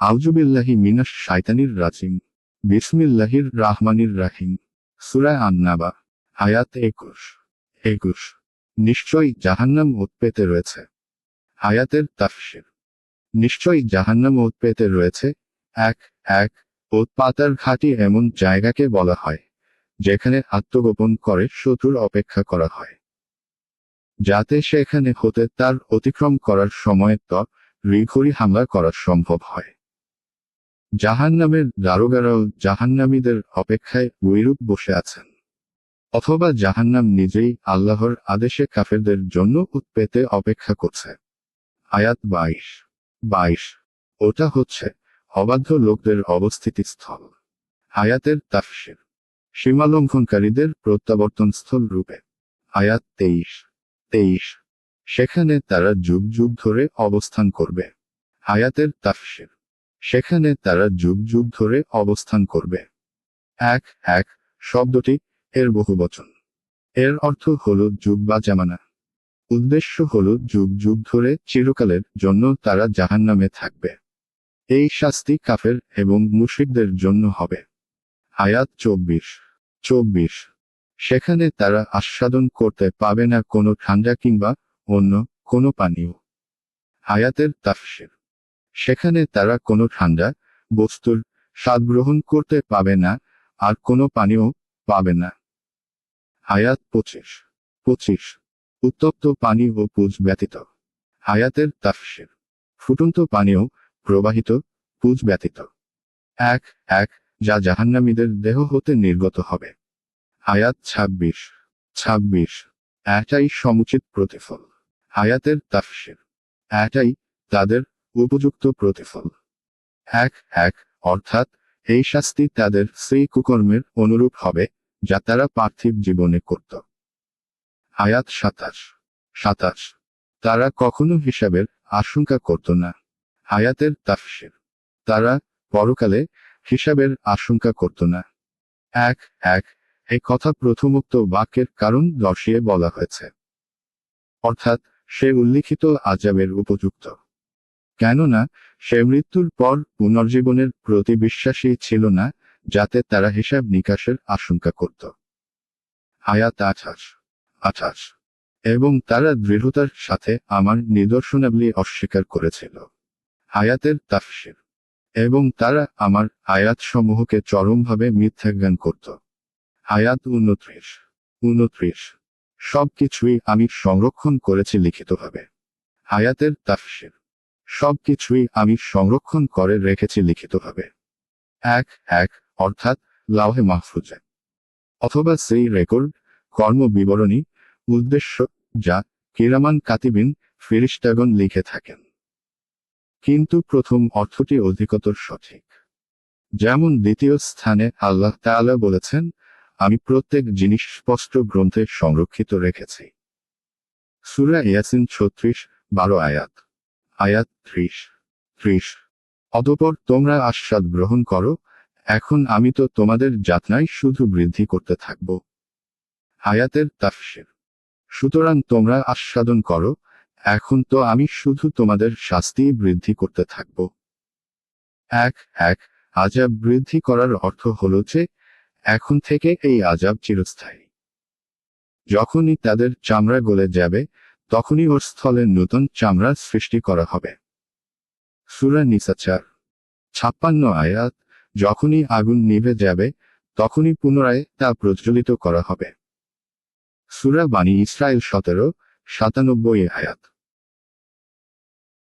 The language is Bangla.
আউজুবিল্লাহি মিনাস শাইতানির রাজিম। বিসমিল্লাহির রাহমানির রাহিম। সুরায় আন্নাবা হায়াত একুশ। একুশ। নিশ্চয়ই জাহান্নাম উৎপেতে রয়েছে। হায়াতের তাফসির। নিশ্চয়ই জাহান্নাম উৎপেতে রয়েছে। এক এক, উৎপাতার ঘাটি এমন জায়গাকে বলা হয়, যেখানে আত্মগোপন করে, শত্রুর অপেক্ষা করা হয়। যাতে সেখানে হতে তার অতিক্রম করার সময় ত, রিঘুরি হামলা করা সম্ভব হয়। জাহান্নামের দারোগারাও জাহান্নামীদের অপেক্ষায় উইরূপ বসে আছেন। অথবা জাহান্নাম নিজেই আল্লাহর আদেশে কাফেরদের জন্য উৎপেতে অপেক্ষা করছে। আয়াত বাইশ। বাইশ। ওটা হচ্ছে অবাধ্য লোকদের অবস্থিতি স্থল আয়াতের তাফসির। সীমালঙ্ঘনকারীদের প্রত্যাবর্তন স্থল রূপে। আয়াত তেইশ। তেইশ। সেখানে তারা যুগ যুগ ধরে অবস্থান করবে। আয়াতের তাফসির। সেখানে তারা যুগ যুগ ধরে অবস্থান করবে। এক এক, শব্দটি এর বহুবচন এর অর্থ হল যুগ বা জামানা। উদ্দেশ্য হল যুগ যুগ ধরে চিরকালের জন্য তারা জাহান্নামে থাকবে। এই শাস্তি কাফের এবং মুশরিকদের জন্য হবে। আয়াত চব্বিশ চব্বিশ। সেখানে তারা আস্বাদন করতে পাবে না কোনো ঠান্ডা কিংবা অন্য কোনো পানীয়। আয়াতের তাফসির। সেখানে তারা কোনো ঠান্ডা বস্তুর স্বাদ গ্রহণ করতে পাবে না, আর কোনো পানীয় পাবে না। আয়াত পঁচিশ পঁচিশ, উত্তপ্ত পানি ও পুজ ব্যতীত। হায়াতের তাফসির। ফুটন্ত পানীয় প্রবাহিত, পুজ ব্যতীত। এক এক, যা জাহান্নামীদের দেহ হতে নির্গত হবে। হায়াত ছাব্বিশ ছাব্বিশ এটাই সমুচিত প্রতিফল। হায়াতের তাফসির। এটাই তাদের উপযুক্ত প্রতিফল। এক এক, অর্থাৎ এই শাস্তি তাদের সেই কুকর্মের অনুরূপ হবে, যা তারা পার্থিব জীবনে করত। আয়াত সাতাশ। সাতাশ। তারা কখনো হিসাবের আশঙ্কা করত না। আয়াতের তাফসির। তারা পরকালে হিসাবের আশঙ্কা করত না। এক এক এই কথা প্রথমোক্ত বাক্যের কারণ দর্শিয়ে বলা হয়েছে। অর্থাৎ সে উল্লিখিত আজাবের উপযুক্ত। কেননা, সে মৃত্যুর পর পুনর্জীবনের প্রতি বিশ্বাসী ছিল না, যাতে তারা হিসাব নিকাশের আশঙ্কা করত। আয়াত আঠাশ আঠাশ। এবং তারা দৃঢ়তার সাথে আমার নিদর্শনাবলী অস্বীকার করেছিল। আয়াতের তাফসির। এবং তারা আমার আয়াতসমূহকে চরমভাবে মিথ্যাজ্ঞান করত। আয়াত উনত্রিশ উনত্রিশ। সবকিছুই আমি সংরক্ষণ করেছি লিখিতভাবে। আয়াতের তাফসির। সবকিছুই আমি সংরক্ষণ করে রেখেছি লিখিতভাবে। এক এক, অর্থাৎ লাউহে মাহফুজে। অথবা সেই রেকর্ড কর্ম বিবরণী উদ্দেশ্য, যা কিরামান কাতিবিন ফিরিস্টাগন লিখে থাকেন। কিন্তু প্রথম অর্থটি অধিকতর সঠিক। যেমন দ্বিতীয় স্থানে আল্লাহ তাআলা বলেছেন, আমি প্রত্যেক জিনিস স্পষ্ট গ্রন্থে সংরক্ষিত রেখেছি। সুরা ইয়াসিন ছত্রিশ, বারো আয়াত। আয়াত ত্রিশ। ত্রিশ। অতপর তোমরা আস্বাদ গ্রহণ করো, এখন আমি তো তোমাদের যাতনায় শুধু বৃদ্ধি করতে থাকব। আয়াতের তাফসির। সুতরাং তোমরা আস্বাদন করো, এখন তো আমি শুধু তোমাদের শাস্তি বৃদ্ধি করতে থাকব। এক এক, আজাব বৃদ্ধি করার অর্থ হল যে, এখন থেকে এই আজাব চিরস্থায়ী। যখনই তাদের চামড়া গলে যাবে তখনই ওর স্থলে নতুন চামড়া সৃষ্টি করা হবে। সুরা নিসাচার ছাপ্পান্ন আয়াত, যখনই আগুন নিভে যাবে, তখনই পুনরায় তা প্রজ্বলিত করা হবে। সুরা বাণী ইসরায়েল সতেরো, সাতানব্বই আয়াত।